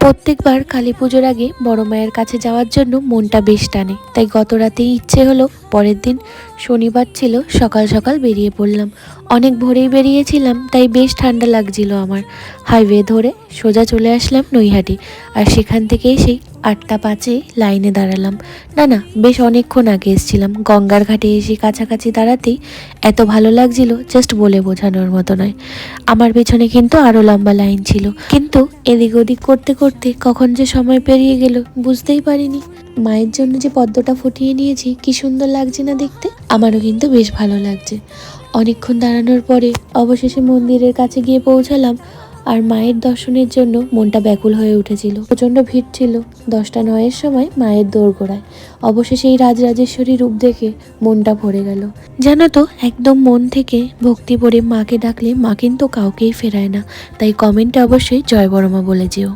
প্রত্যেকবার কালী পুজোর আগে বড় মায়ের কাছে যাওয়ার জন্য মনটা বেশ টানে, তাই গত রাতেই ইচ্ছে হলো পরের দিন শনিবার ছিল, সকাল সকাল বেরিয়ে পড়লাম। অনেক ভোরেই বেরিয়েছিলাম, তাই বেশ ঠান্ডা লাগছিল আমার। হাইওয়ে ধরে সোজা চলে আসলাম নৈহাটি, আর সেখান থেকে এসেই আটটা পাঁচে লাইনে দাঁড়ালাম। না না, বেশ অনেকক্ষণ আগে এসেছিলাম। গঙ্গার ঘাটে এসে কাছাকাছি দাঁড়াতেই এত ভালো লাগছিল, জাস্ট বলে বোঝানোর মতো নয়। আমার পেছনে কিন্তু আরও লম্বা লাইন ছিল। কিন্তু এদিক ওদিক করতে করতে কখন যে সময় পেরিয়ে গেল, বুঝতেই পারিনি। মায়ের জন্য যে পদ্মটা ফুটিয়ে নিয়েছি, কি সুন্দর লাগছে না দেখতে? আমারও কিন্তু বেশ ভালো লাগছে। অনেকক্ষণ দাঁড়ানোর পরে অবশেষে মন্দিরের কাছে গিয়ে পৌঁছালাম আর মায়ের দর্শনের জন্য মনটা ব্যাকুল হয়ে উঠেছিল। প্রচণ্ড ভিড় ছিল দশটা নয়ের সময় মায়ের দোরগোড়ায়। অবশেষে এই রাজরাজেশ্বরী রূপ দেখে মনটা ভরে গেল। জানো তো, একদম মন থেকে ভক্তি ভরে মাকে ডাকলে মা কিন্তু কাউকেই ফেরায় না। তাই কমেন্টে অবশ্যই জয় বড়মা বলে যেও।